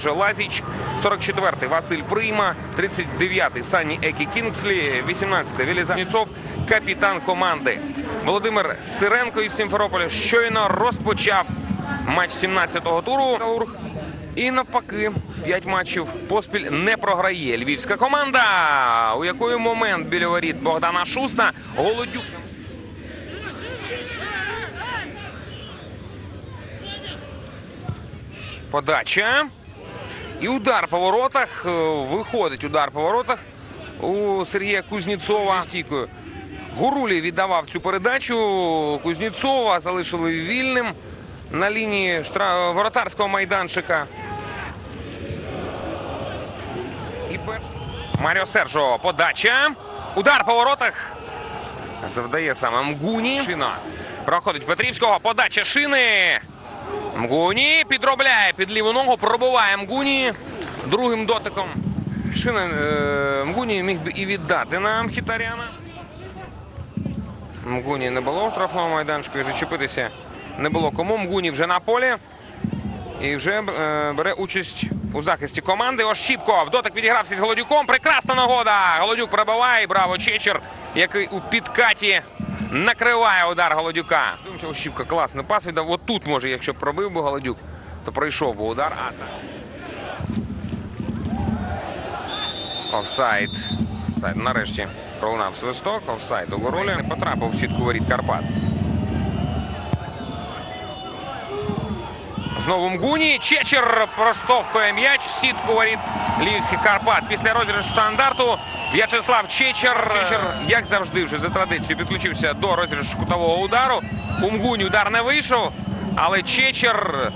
вже Лазіч, 44-й Василь Прийма, 39-й Сані Екі Кінгслі, 18-й Велізаніцов, капітан команди. Володимир Сиренко із Сімферополя щойно розпочав матч 17-го туру. І навпаки, 5 матчів поспіль не програє львівська команда, у якої момент біля воріт Богдана Шуста Голодюк. Подача. І удар по воротах. Е, Виходить удар по воротах у Сергія Кузнєцова. Стійкою. Гурулі віддавав цю передачу. Кузнєцова залишили вільним на лінії штра... воротарського майданчика. І перш... Маріо Сержо. Подача. Удар по воротах. Завдає саме Мгуні. Шина. Проходить Петрівського. Подача шини. Мгуні підробляє під ліву ногу, пробиває Мгуні другим дотиком. Шина е, Мгуні міг би і віддати на Мхітаряна. Мгуні не було у штрафному майданчику і зачепитися не було кому. Мгуні вже на полі і вже е, бере участь у захисті команди. Ощіпков. Дотик відігрався з Голодюком. Прекрасна нагода. Голодюк пробиває. Браво Чечер, який у підкаті накриває удар Голодюка. Дивимося, Ощіпка класний пас віддав. От тут, може, якщо пробив би Голодюк, то пройшов би удар. А так. Офсайд. Офсайд. Нарешті пролунав свисток. Офсайд у Горолі. Не потрапив в сітку воріт Карпат. Знову Мгуні. Чечер проштовхує м'яч. Сітку воріт Львівських Карпат. Після розіграшу стандарту В'ячеслав Чечер, Чечер, як завжди, вже за традицією підключився до розіграшу кутового удару. У Мгуні удар не вийшов, але Чечер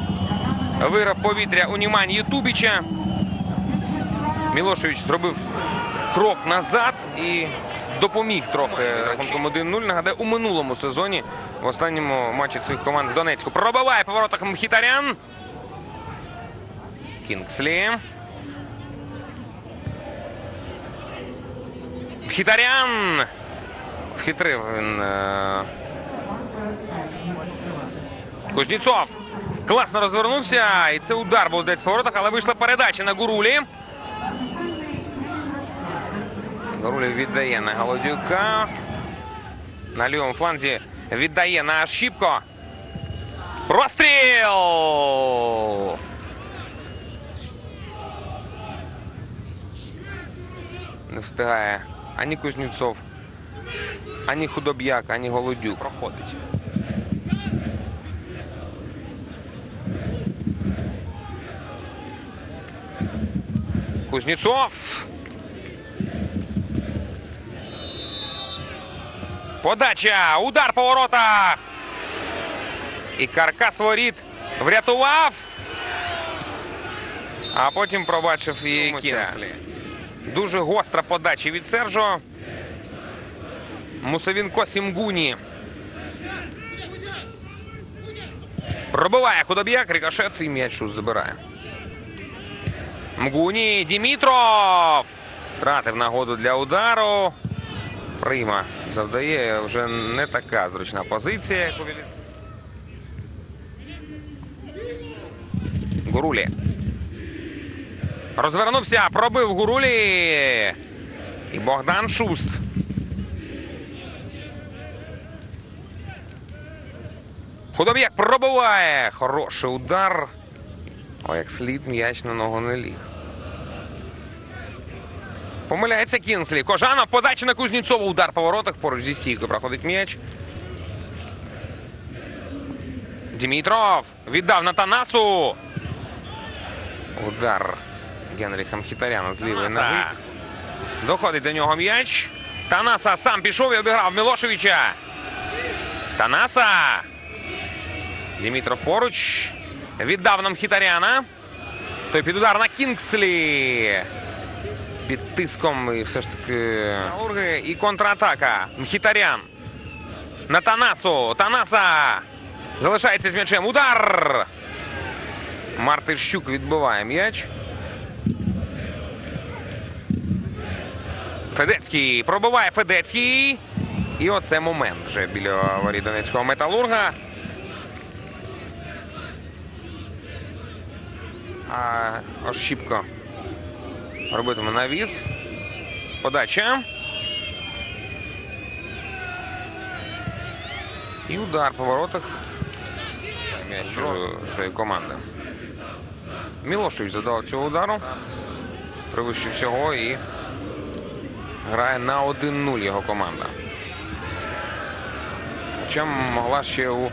виграв повітря у Німані Ютубіча. Мілошевич зробив крок назад і допоміг трохи рахунком 1-0. Нагадаю, у минулому сезоні в останньому матчі цих команд в Донецьку пробиває по воротах Мхітарян. Кінгслі. Мхітарян. Вхитрив він. е, Кузнєцов. Класно розвернувся. І це удар був десь по воротах, але вийшла передача на Гурулі. Гурулів віддає на Голодюка. На лівому фланзі віддає на Шіпко. Простріл! Не встигає ані Кузнєцов, ані Худоб'як, ані Голодюк. Проходить. Кузнєцов. Подача. Удар по воротах. І каркас воріт врятував. А потім пробачив і Кінслі. Дуже гостра подача від Сержо. Мусовінко Сімгуні. Пробиває худоб'як, рикошет і м'яч забирає. Мгуні Дімітров. Втратив нагоду для удару. Прима завдає вже не така зручна позиція, як у Гурулі. Розвернувся, пробив Гурулі. І Богдан Шуст. Худоб'як пробиває. Хороший удар. О, як слід м'яч на ногу не ліг. Помиляється Кінслі. Кожанов. Подача на Кузнєцову. Удар по воротах. Поруч зі стійкою проходить м'яч. Дімітров. Віддав на Танасу. Удар Генріха Мхітаряна з лівої ноги. Доходить до нього м'яч. Танаса сам пішов і обіграв Мілошевича. Танаса. Дімітров поруч. Віддав нам Хітаряна. Той під удар на Кінгслі. Під тиском і все ж таки Урги і контратака. Мхітарян. На Танасу. Танаса. Залишається з м'ячем. Удар. Мартищук відбиває м'яч. Федецький пробиває Федецький. І оце момент вже біля воріт Донецького металурга. А Ощіпко робитиме навіс. Подача. І удар по воротах. Своєї команди. Мілошевич задав цього удару. Превищив всього і грає на 1-0 його команда. Хоча могла ще у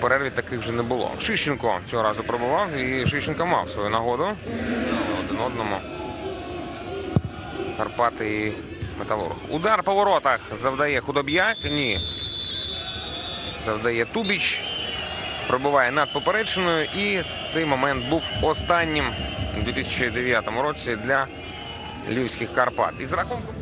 перерві таких вже не було. Шищенко цього разу пробував і Шищенко мав свою нагоду. Один одному. Карпати і Металург. Удар по воротах завдає Худоб'як. Ні. Завдає Тубіч. Пробиває над поперечиною. І цей момент був останнім у 2009 році для львівських Карпат. І з рахунком.